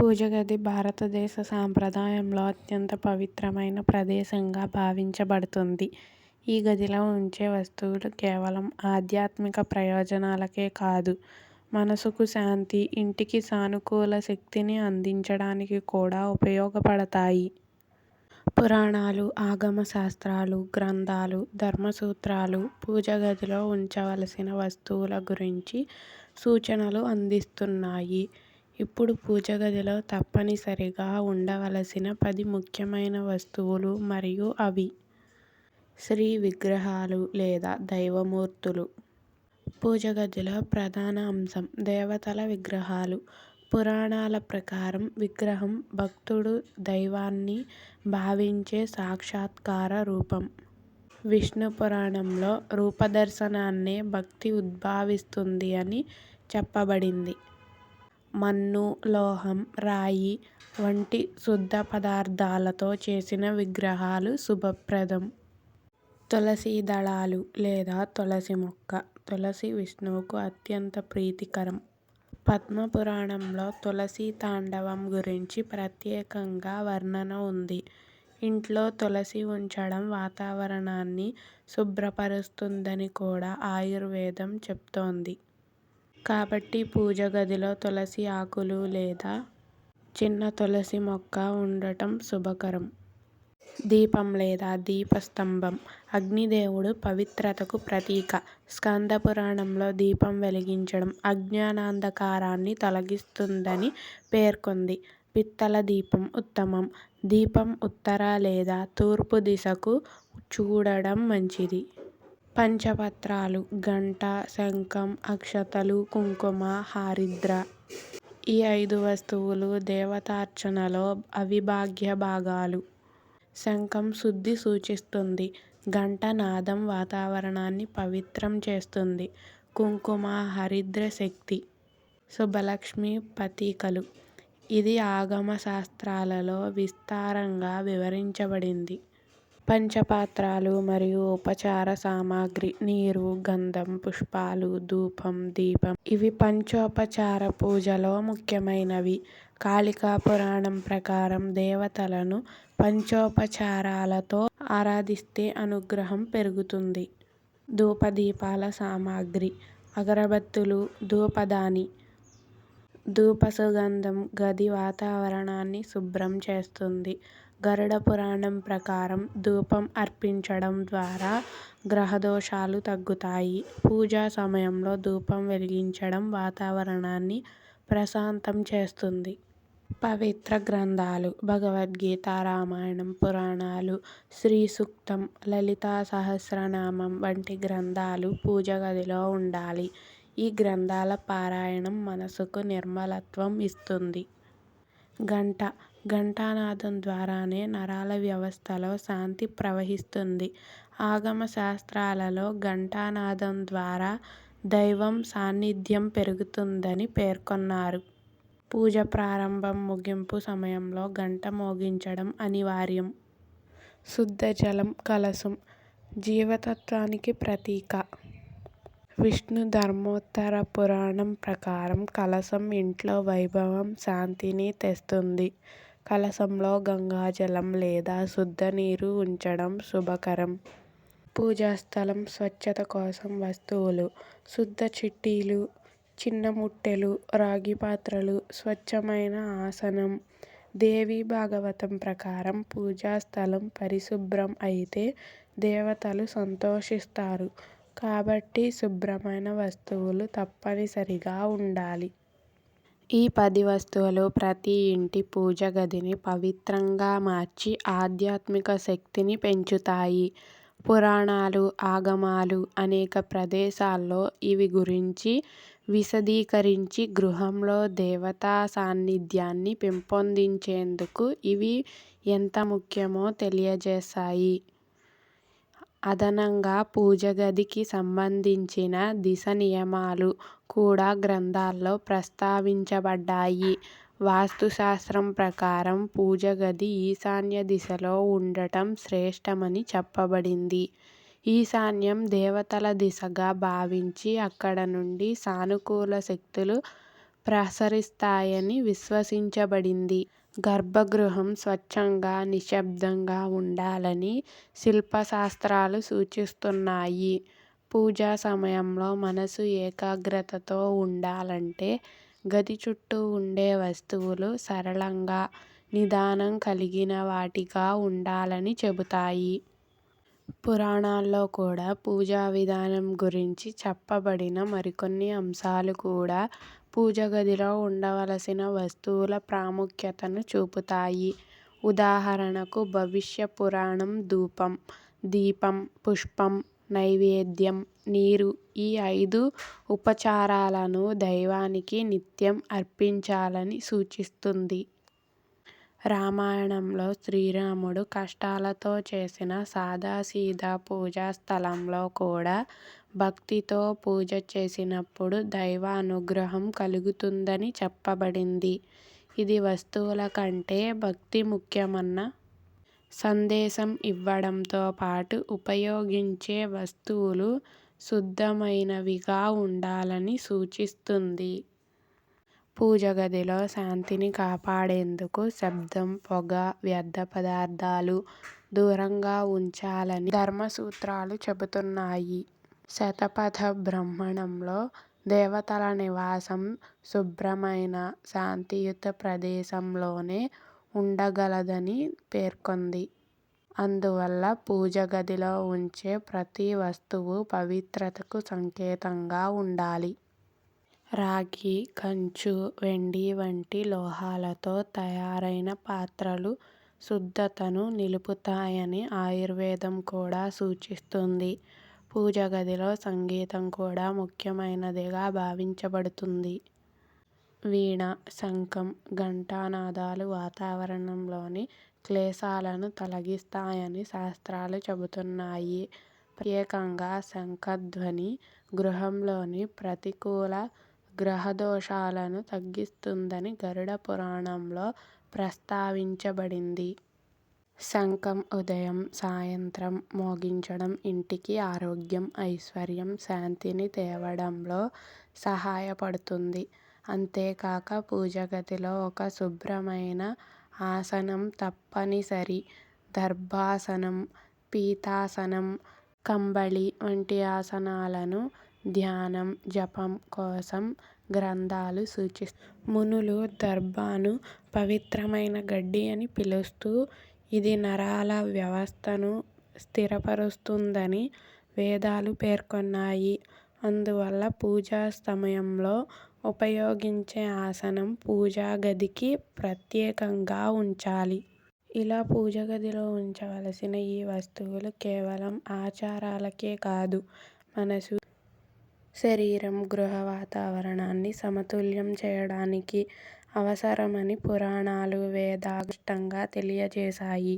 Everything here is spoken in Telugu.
పూజ గది భారతదేశ సాంప్రదాయంలో అత్యంత పవిత్రమైన ప్రదేశంగా భావించబడుతుంది. ఈ గదిలో ఉంచే వస్తువులు కేవలం ఆధ్యాత్మిక ప్రయోజనాలకే కాదు, మనసుకు శాంతి, ఇంటికి సానుకూల శక్తిని అందించడానికి కూడా ఉపయోగపడతాయి. పురాణాలు, ఆగమ శాస్త్రాలు, గ్రంథాలు, ధర్మసూత్రాలు పూజ గదిలో ఉంచవలసిన వస్తువుల గురించి సూచనలు అందిస్తున్నాయి. ఇప్పుడు పూజ గదిలో తప్పనిసరిగా ఉండవలసిన పది ముఖ్యమైన వస్తువులు మరియు అవి శ్రీ విగ్రహాలు లేదా దైవమూర్తులు. పూజ గదిలో ప్రధాన అంశం దేవతల విగ్రహాలు. పురాణాల ప్రకారం విగ్రహం భక్తుడు దైవాన్ని భావించే సాక్షాత్కార రూపం. విష్ణు పురాణంలో రూపదర్శనాన్నే భక్తి ఉద్భావిస్తుంది అని చెప్పబడింది. మన్ను, లోహం, రాయి వంటి శుద్ధ పదార్థాలతో చేసిన విగ్రహాలు శుభప్రదం. తులసి దళాలు లేదా తులసి మొక్క తులసి విష్ణువుకు అత్యంత ప్రీతికరం. పద్మ పురాణంలో తులసి తాండవం గురించి ప్రత్యేకంగా వర్ణన ఉంది. ఇంట్లో తులసి ఉంచడం వాతావరణాన్ని శుభ్రపరుస్తుందని కూడా ఆయుర్వేదం చెప్తోంది. కాబట్టి పూజ గదిలో తులసి ఆకులు లేదా చిన్న తులసి మొక్క ఉండటం శుభకరం. దీపం లేదా దీపస్తంభం అగ్నిదేవుడు పవిత్రతకు ప్రతీక. స్కంద పురాణంలో దీపం వెలిగించడం అజ్ఞానాంధకారాన్ని తొలగిస్తుందని పేర్కొంది. పిత్తల దీపం ఉత్తమం. దీపం ఉత్తర లేదా తూర్పు దిశకు చూడడం మంచిది. పంచపత్రాలు, గంట, శంఖం, అక్షతలు, కుంకుమ, హారిద్ర ఈ ఐదు వస్తువులు దేవతార్చనలో అవిభాగ్య భాగాలు. శంఖం శుద్ధి సూచిస్తుంది. గంట నాదం వాతావరణాన్ని పవిత్రం చేస్తుంది. కుంకుమ, హరిద్ర శక్తి, శుభలక్ష్మి పతీకలు ఇది ఆగమ శాస్త్రాలలో విస్తారంగా వివరించబడింది. పంచపాత్రలు మరియు ఉపచార సామాగ్రి నీరు, గంధం, పుష్పాలు, ధూపం, దీపం ఇవి పంచోపచార పూజలో ముఖ్యమైనవి. కాళికా పురాణం ప్రకారం దేవతలను పంచోపచారాలతో ఆరాధిస్తే అనుగ్రహం పెరుగుతుంది. ధూపదీపాల సామాగ్రి అగరబత్తులు, ధూపదాని, ధూప సుగంధం గది వాతావరణాన్ని శుభ్రం చేస్తుంది. గరుడ పురాణం ప్రకారం ధూపం అర్పించడం ద్వారా గ్రహదోషాలు తగ్గుతాయి. పూజా సమయంలో ధూపం వెలిగించడం వాతావరణాన్ని ప్రశాంతం చేస్తుంది. పవిత్ర గ్రంథాలు భగవద్గీత, రామాయణం, పురాణాలు, శ్రీసూక్తం, లలితా సహస్రనామం వంటి గ్రంథాలు పూజ గదిలో ఉండాలి. ఈ గ్రంథాల పారాయణం మనసుకు నిర్మలత్వం ఇస్తుంది. గంట ఘంటానాదం ద్వారానే నరాల వ్యవస్థలో శాంతి ప్రవహిస్తుంది. ఆగమ శాస్త్రాలలో ఘంటానాదం ద్వారా దైవం సాన్నిధ్యం పెరుగుతుందని పేర్కొన్నారు. పూజ ప్రారంభం, ముగింపు సమయంలో గంట మోగించడం అనివార్యం. శుద్ధ జలం కలశం జీవతత్వానికి ప్రతీక. విష్ణు ధర్మోత్తర పురాణం ప్రకారం కలశం ఇంట్లో వైభవం, శాంతిని తెస్తుంది. కలశంలో గంగాజలం లేదా శుద్ధ నీరు ఉంచడం శుభకరం. పూజా స్థలం స్వచ్ఛత కోసం వస్తువులు శుద్ధ చిట్టీలు, చిన్న ముట్టెలు, రాగి పాత్రలు, స్వచ్ఛమైన ఆసనం దేవీ భాగవతం ప్రకారం పూజా స్థలం పరిశుభ్రం అయితే దేవతలు సంతోషిస్తారు. కాబట్టి శుభ్రమైన వస్తువులు తప్పనిసరిగా ఉండాలి. ఈ పది వస్తువులు ప్రతి ఇంటి పూజ గదిని పవిత్రంగా మార్చి ఆధ్యాత్మిక శక్తిని పెంచుతాయి. పురాణాలు, ఆగమాలు అనేక ప్రదేశాల్లో ఇవి గురించి విశదీకరించి గృహంలో దేవతా సాన్నిధ్యాన్ని పెంపొందించేందుకు ఇవి ఎంత ముఖ్యమో తెలియజేశాయి. అదనంగా పూజ గదికి సంబంధించిన దిశ నియమాలు కూడా గ్రంథాల్లో ప్రస్తావించబడ్డాయి. వాస్తుశాస్త్రం ప్రకారం పూజ గది ఈశాన్య దిశలో ఉండటం శ్రేష్టమని చెప్పబడింది. ఈశాన్యం దేవతల దిశగా భావించి అక్కడ నుండి సానుకూల శక్తులు ప్రసరిస్తాయని విశ్వసించబడింది. గర్భగృహం స్వచ్ఛంగా, నిశ్శబ్దంగా ఉండాలని శిల్పశాస్త్రాలు సూచిస్తున్నాయి. పూజా సమయంలో మనసు ఏకాగ్రతతో ఉండాలంటే గది చుట్టూ ఉండే వస్తువులు సరళంగా, నిదానం కలిగిన వాటిగా ఉండాలని చెబుతాయి. పురాణాల్లో కూడా పూజా విధానం గురించి చెప్పబడిన మరికొన్ని అంశాలు కూడా పూజగదిలో ఉండవలసిన వస్తువుల ప్రాముఖ్యతను చూపుతాయి. ఉదాహరణకు భవిష్య పురాణం ధూపం, దీపం, పుష్పం, నైవేద్యం, నీరు ఈ ఐదు ఉపచారాలను దైవానికి నిత్యం అర్పించాలని సూచిస్తుంది. రామాయణంలో శ్రీరాముడు కష్టాలతో చేసిన సాదాసీదా పూజా స్థలంలో కూడా భక్తితో పూజ చేసినప్పుడు దైవానుగ్రహం కలుగుతుందని చెప్పబడింది. ఇది వస్తువుల కంటే భక్తి ముఖ్యమన్న సందేశం ఇవ్వడంతో పాటు ఉపయోగించే వస్తువులు శుద్ధమైనవిగా ఉండాలని సూచిస్తుంది. పూజగదిలో శాంతిని కాపాడేందుకు శబ్దం, పొగ, వ్యర్థ పదార్థాలు దూరంగా ఉంచాలని ధర్మసూత్రాలు చెబుతున్నాయి. శతపథ బ్రాహ్మణంలో దేవతల నివాసం శుభ్రమైన, శాంతియుత ప్రదేశంలోనే ఉండగలదని పేర్కొంది. అందువల్ల పూజగదిలో ఉంచే ప్రతి వస్తువు పవిత్రతకు సంకేతంగా ఉండాలి. రాగి, కంచు, వెండి వంటి లోహాలతో తయారైన పాత్రలు శుద్ధతను నిలుపుతాయని ఆయుర్వేదం కూడా సూచిస్తుంది. పూజ గదిలో సంగీతం కూడా ముఖ్యమైనదిగా భావించబడుతుంది. వీణ, శంఖం, ఘంటానాదాలు వాతావరణంలోని క్లేశాలను తొలగిస్తాయని శాస్త్రాలు చెబుతున్నాయి. ప్రత్యేకంగా శంఖధ్వని గృహంలోని ప్రతికూల గ్రహదోషాలను తగ్గిస్తుందని గరుడ పురాణంలో ప్రస్తావించబడింది. శంఖం ఉదయం, సాయంత్రం మోగించడం ఇంటికి ఆరోగ్యం, ఐశ్వర్యం, శాంతిని తేవడంలో సహాయపడుతుంది. అంతేకాక పూజగతిలో ఒక శుభ్రమైన ఆసనం తప్పనిసరి. దర్భాసనం, పీతాసనం, కంబళి వంటి ఆసనాలను ధ్యానం, జపం కోసం గ్రంథాలు సూచిస్తాయి. మునులు దర్భాను పవిత్రమైన గడ్డి అని పిలుస్తూ ఇది నరాల వ్యవస్థను స్థిరపరుస్తుందని వేదాలు పేర్కొన్నాయి. అందువల్ల పూజా సమయంలో ఉపయోగించే ఆసనం పూజా గదికి ప్రత్యేకంగా ఉంచాలి. ఇలా పూజ గదిలో ఉంచవలసిన ఈ వస్తువులు కేవలం ఆచారాలకే కాదు మనసు, శరీరం, గృహ వాతావరణాన్ని సమతుల్యం చేయడానికి అవసరమని పురాణాలు, వేదాలు స్పష్టంగా తెలియజేశాయి.